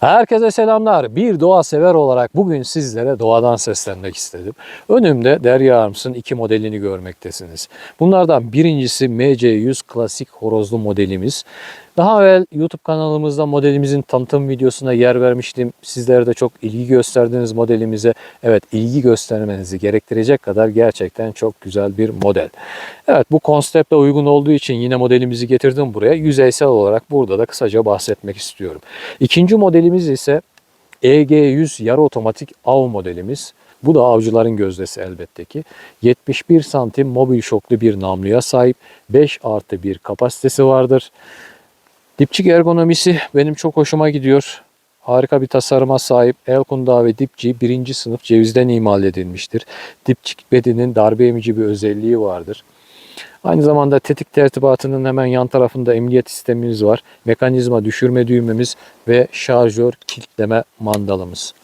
Herkese selamlar. Bir doğa sever olarak bugün sizlere doğadan seslenmek istedim. Önümde Derya Arms'ın iki modelini görmektesiniz. Bunlardan birincisi MC100 klasik horozlu modelimiz. Daha evvel YouTube kanalımızda modelimizin tanıtım videosuna yer vermiştim. Sizler de çok ilgi gösterdiğiniz modelimize. Evet ilgi göstermenizi gerektirecek kadar gerçekten çok güzel bir model. Evet bu konsepte uygun olduğu için yine modelimizi getirdim buraya. Yüzeysel olarak burada da kısaca bahsetmek istiyorum. İkinci modelimiz ise EG100 yarı otomatik av modelimiz. Bu da avcıların gözdesi elbette ki. 71 santim mobil şoklu bir namluya sahip. 5 artı 1 kapasitesi vardır. Dipçik ergonomisi benim çok hoşuma gidiyor. Harika bir tasarıma sahip el kundağı ve dipçiği birinci sınıf cevizden imal edilmiştir. Dipçik bedinin darbe emici bir özelliği vardır. Aynı zamanda tetik tertibatının hemen yan tarafında emniyet sistemimiz var. Mekanizma düşürme düğmemiz ve şarjör kilitleme mandalımız.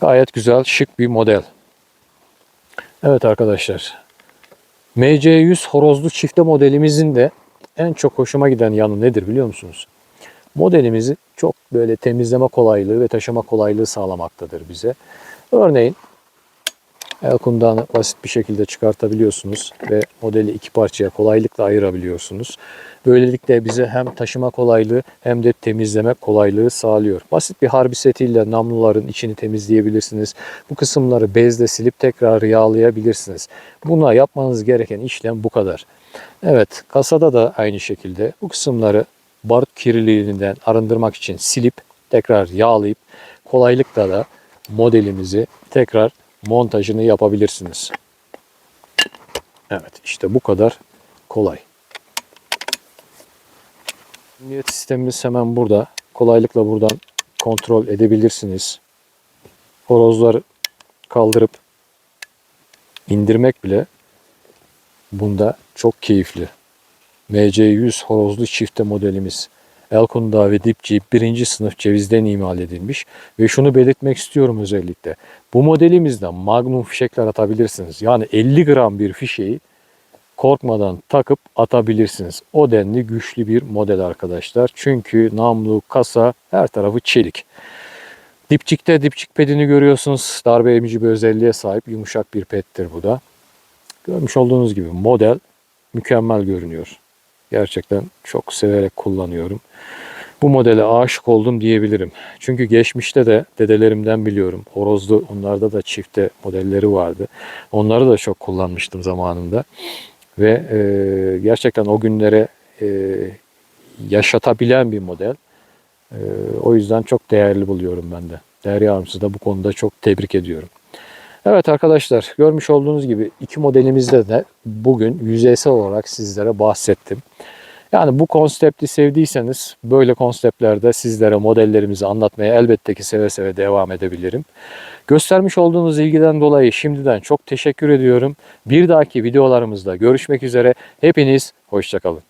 Gayet güzel, şık bir model. Evet arkadaşlar. MC100 horozlu çifte modelimizin de en çok hoşuma giden yanı nedir biliyor musunuz? Modelimizi çok böyle temizleme kolaylığı ve taşıma kolaylığı sağlamaktadır bize. Örneğin el kundağını basit bir şekilde çıkartabiliyorsunuz ve modeli iki parçaya kolaylıkla ayırabiliyorsunuz. Böylelikle bize hem taşıma kolaylığı hem de temizleme kolaylığı sağlıyor. Basit bir harbi setiyle namluların içini temizleyebilirsiniz. Bu kısımları bezle silip tekrar yağlayabilirsiniz. Buna yapmanız gereken işlem bu kadar. Evet kasada da aynı şekilde bu kısımları barut kirliliğinden arındırmak için silip tekrar yağlayıp kolaylıkla da modelimizi tekrar montajını yapabilirsiniz. Evet işte bu kadar kolay. Emniyet sistemimiz hemen burada. Kolaylıkla buradan kontrol edebilirsiniz. Horozları kaldırıp indirmek bile bunda çok keyifli. MC100 horozlu çifte modelimiz. Elkunda ve dipçi birinci sınıf cevizden imal edilmiş ve şunu belirtmek istiyorum özellikle. Bu modelimizde magnum fişekler atabilirsiniz. Yani 50 gram bir fişeği korkmadan takıp atabilirsiniz. O denli güçlü bir model arkadaşlar. Çünkü namlu, kasa her tarafı çelik. Dipçikte dipçik pedini görüyorsunuz. Darbe emici bir özelliğe sahip yumuşak bir pettir bu da. Görmüş olduğunuz gibi model mükemmel görünüyor. Gerçekten çok severek kullanıyorum. Bu modele aşık oldum diyebilirim. Çünkü geçmişte de dedelerimden biliyorum. Horozlu onlarda da çifte modelleri vardı. Onları da çok kullanmıştım zamanında. Ve e, gerçekten o günlere e, yaşatabilen bir model. E, o yüzden çok değerli buluyorum ben de. Derya Arms'ı da bu konuda çok tebrik ediyorum. Evet arkadaşlar görmüş olduğunuz gibi iki modelimizde de bugün yüzeysel olarak sizlere bahsettim. Yani bu konsepti sevdiyseniz böyle konseptlerde sizlere modellerimizi anlatmaya elbette ki seve seve devam edebilirim. Göstermiş olduğunuz ilgiden dolayı şimdiden çok teşekkür ediyorum. Bir dahaki videolarımızda görüşmek üzere. Hepiniz hoşçakalın.